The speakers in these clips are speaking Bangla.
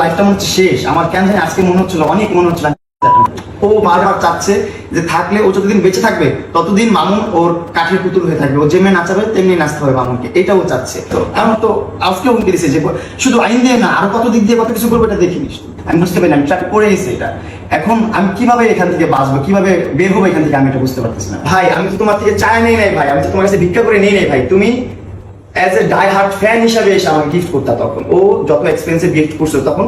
লাইফটা মনে হচ্ছে শেষ। আমার কেন জানি আজকে মনে হচ্ছিল, অনেক মনে হচ্ছিল। ও বারবার চাচ্ছে যে থাকলে ও যতদিন বেঁচে থাকবে, ততদিন মামুন ওর কাঠের পুতুল হয়ে থাকবে। ও যেমনি নাচাবে, তেমনি নাচতে হবে মামুনকে। এটাও চাচ্ছে। তো তো আজকে হুমকি যে, শুধু আইন দিয়ে না, আরও কত দিক দিয়ে কত কিছু এটা দেখিনি। আমি বুঝতে পারি আমি ট্রাক করে এসেছি এটা। এখন আমি কীভাবে এখান থেকে বাঁচবো, কীভাবে বের হব এখান থেকে আমি এটা বুঝতে পারতেছি না। ভাই, আমি তো তোমার থেকে চায় নেই নাই ভাই, আমি তো তোমার কাছে ভিক্ষা করে নেই নাই ভাই। তুমি as a die hard fan হিসাবে এসে আমাকে গিফট করতা তখন। ও যত এক্সপেন্সিভ গিফট করছ তখন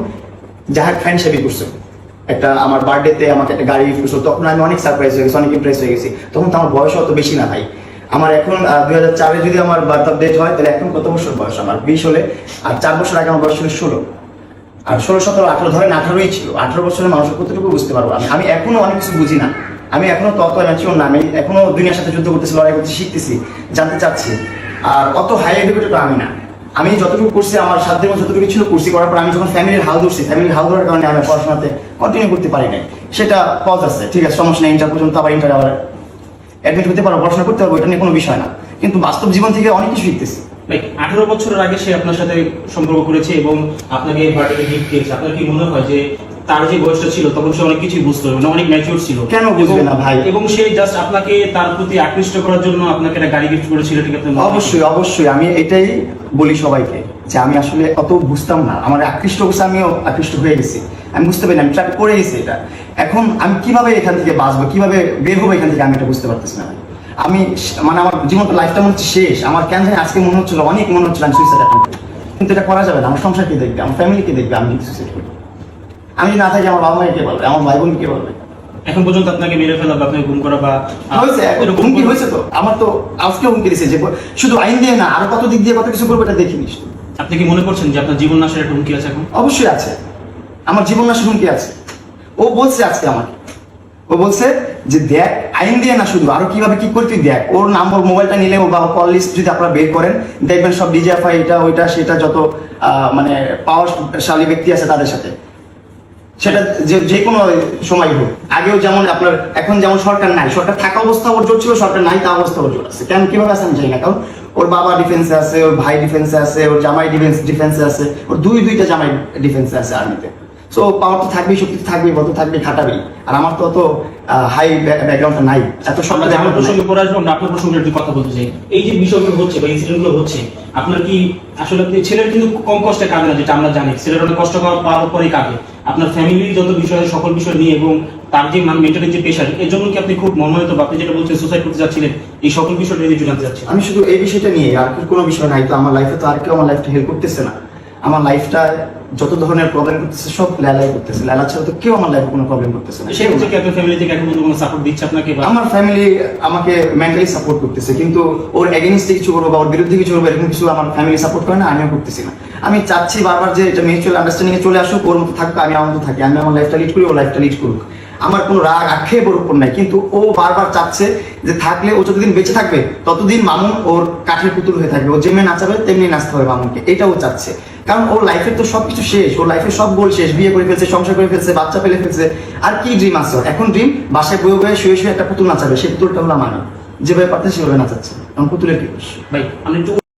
ডাই ফ্যান হিসাবে করছ। একটা আমার বার্থডেতে আমাকে একটা গাড়ি গিফট করছ তখন আমি অনেক সারপ্রাইজ হয়ে গেছি, অনেক ইমপ্রেস হয়ে গেছি। তখন তো আমার বয়স অত বেশি না ভাই। আমার এখন দুই হাজার চারে যদি আমার বার্থ ডেট হয়, তাহলে এখন কত বছর বয়স? আমার বিশ হলে আর চার বছর আগে আমার বয়স ছিল ষোলো। আর ষোলো, সতেরো, আঠারো ধরেন আঠারোই ছিল। আঠারো বছরের মানুষের কতটুকু বুঝতে পারব আমি? আমি এখনও অনেক কিছু বুঝি না। আমি এখনও তত ম্যাচিওর না। আমি এখনও দুনিয়ার সাথে যুদ্ধ করতেছি, লড়াই করতে শিখতেছি, জানতে চাচ্ছি। আর অত হাই এডুকেটেড আমি না। আমি যতটুকু করছি, আমার সাধ্যের মধ্যে যতটুকু ছিল করছি, করার পর আমি যখন ফ্যামিলির হাল ধরছি ফ্যামিলির হাল ধরার কারণে আমি পড়াশোনাতে কন্টিনিউ করতে পারি নাই। সেটা পজ আছে, ঠিক আছে, সমস্যা নেই ইন্টার পর্যন্ত আবার ইন্টার আবার অ্যাডমিট হতে পারব, পড়াশোনা করতে পারব, এটা নিয়ে কোনো বিষয় না। কিন্তু বাস্তব জীবন থেকে অনেক কিছু শিখতেছি। আঠারো বছরের আগে সে আপনার সাথে সম্পর্ক করেছে এবং আপনাকে বার্থডে গিফট দিয়েছে। আপনার কি মনে হয় যে তার যে বয়সটা ছিল তখন সে অনেক কিছুই বুঝতো মানে অনেক ম্যাচিউর ছিল। কেন বুঝবে না ভাই? এবং সে জাস্ট আপনাকে তার প্রতি আকৃষ্ট করার জন্য আপনাকে একটা গাড়ি গিফট করেছিল ঠিক আছে অবশ্যই অবশ্যই আমি এটাই বলি সবাইকে যে আমি আসলে অত বুঝতাম না। আমার আকৃষ্ট করছে আমিও আকৃষ্ট হয়ে গেছি। আমি বুঝতে পারি আমি ট্রাক করে গেছি এটা। এখন আমি কীভাবে এখান থেকে বাঁচবো কীভাবে বের হব এখান থেকে আমি এটা বুঝতে পারতেছি না আমি মানে আমার জীবন লাইফটা মনে হচ্ছে শেষ। আমার কেন জানি আজকে মনে হচ্ছিল অনেক মনে হচ্ছিল আমি সুইসাইড কিন্তু এটা করা যাবে না আমার সংসার কে দেখবে আমার ফ্যামিলি কে দেখবে আমি সুইসাইড করি আমি না থাকি আমার বাবা মাকে বলবে আমার ভাই বোন কে বলবে? এখন পর্যন্ত আপনাকে মেরে ফেলা বা আপনাকে গুম করা বা হয়েছে হুমকি হয়েছে তো। আমার তো আজকে হুমকি দিয়েছে যে শুধু আইন দিয়ে না আরও কত দিক দিয়ে কত কিছু করব এটা দেখিনি। আপনি কি মনে করছেন যে আপনার জীবন নাশের একটা হুমকি আছে এখন? অবশ্যই আছে। আমার জীবন নাশের হুমকি আছে। ও বলছে আজকে আমাকে। ও বলছে যে দেখ আইন দিয়ে না শুধু আরও কীভাবে কি করতে দেখ। ওর নাম্বার মোবাইলটা নিলে ও বা কল লিস্ট যদি আপনারা বের করেন দেখবেন সব ডিজিএফআই এটা ওইটা সেটা যত মানে পাওয়ারশালী ব্যক্তি আছে তাদের সাথে। সেটা যে যে কোনো সময় হোক। আগেও যেমন আপনার, এখন যেমন সরকার নাই, সরকার থাকা অবস্থা ওর জোর ছিল, সরকার নাই তা অবস্থা ওর জোর আছে। কেন, কীভাবে আছে আমি জানি না, কারণ ওর বাবা ডিফেন্সে আছে, ওর ভাই ডিফেন্সে আছে, ওর জামাই ডিফেন্স ডিফেন্সে আছে, ওর দুই, দুইটা জামাই ডিফেন্সে আছে আর্মিতে সো পাওয়ার তো থাকবেই শক্তি তো থাকবেই বল তো খাটাবেই আর আমার তো অত হাই ব্যাকগ্রাউন্ডটা নাই। এত সরকার আমার প্রসঙ্গে পরে আসব আমরা আপনার প্রসঙ্গে একটু কথা বলতে চাই। এই যে বিষয়গুলো হচ্ছে বা ইনসিডেন্টগুলো হচ্ছে আপনার কি আসলে ছেলের কিন্তু কম কষ্টে কাঁদে না যেটা আমরা জানি? ছেলের অনেক কষ্ট পাওয়ার পরেই কাঁদে। আপনার ফ্যামিলির যত বিষয় সকল বিষয় নিয়ে এবং তার যে মানে মেন্টালি যে পেশার এর জন্য কি আপনি খুব মর্মাহত বা আপনি যেটা বলছেন সুসাইড করতে যাচ্ছিলেন এই সকল বিষয়টা নিয়ে জানতে চাচ্ছেন আমি শুধু এই বিষয়টা নিয়ে আর কোনো বিষয় নাই। তো আমার লাইফে তো আর কেউ আমার লাইফটা হেল্প করতেছে না। আমার লাইফটা যত ধরনের প্রবলেম করতেছে সব লেলাই করতেছে। লেলা ছাড়া তো কেউ আমার লাইফে কোনো প্রবলেম করতেছে না। সেই হচ্ছে কি আপনার ফ্যামিলি থেকে এখন কোনো সাপোর্ট দিচ্ছে আপনাকে বা? আমার ফ্যামিলি আমাকে মেন্টালি সাপোর্ট করতেছে কিন্তু ওর এগেনস্টে কিছু করব বা ওর বিরুদ্ধে কিছু করব এরকম কিছু আমার ফ্যামিলি সাপোর্ট করে না আমিও করতেছি না। আমি চাচ্ছি বারবার যে এটা মিউচুয়াল আন্ডারস্ট্যান্ডিং এ চলে আসুক ওর মতো থাকুক আমি আমার মতো থাকি আমি আমার লাইফটা লিড করি ও লাইফটা লিড করুক। আমার কোনো রাগ আক্ষেপ ওর উপর নাই কিন্তু ও বারবার চাচ্ছে যে থাকলে ও যতদিন বেঁচে থাকবে ততদিন মামুন ওর কাঠের পুতুল হয়ে থাকবে। ও যেমনি নাচাবে তেমনি নাচতে হবে মামুনকে এটাও চাচ্ছে। কারণ ওর লাইফের তো সবকিছু শেষ, ওর লাইফের সব গোল শেষ, বিয়ে করে ফেলছে, সংসার করে ফেলছে, বাচ্চা ফেলে ফেলছে। আর কি ড্রিম আছে? এখন ড্রিম বাসায় বয়ে বয়ে শুয়ে শুয়ে একটা পুতুল নাচাবে সেই পুতুলটা হলো আমার। যেভাবে পারতে সেভাবে নাচাচ্ছে। কারণ পুতুলের কি ভাই, আমি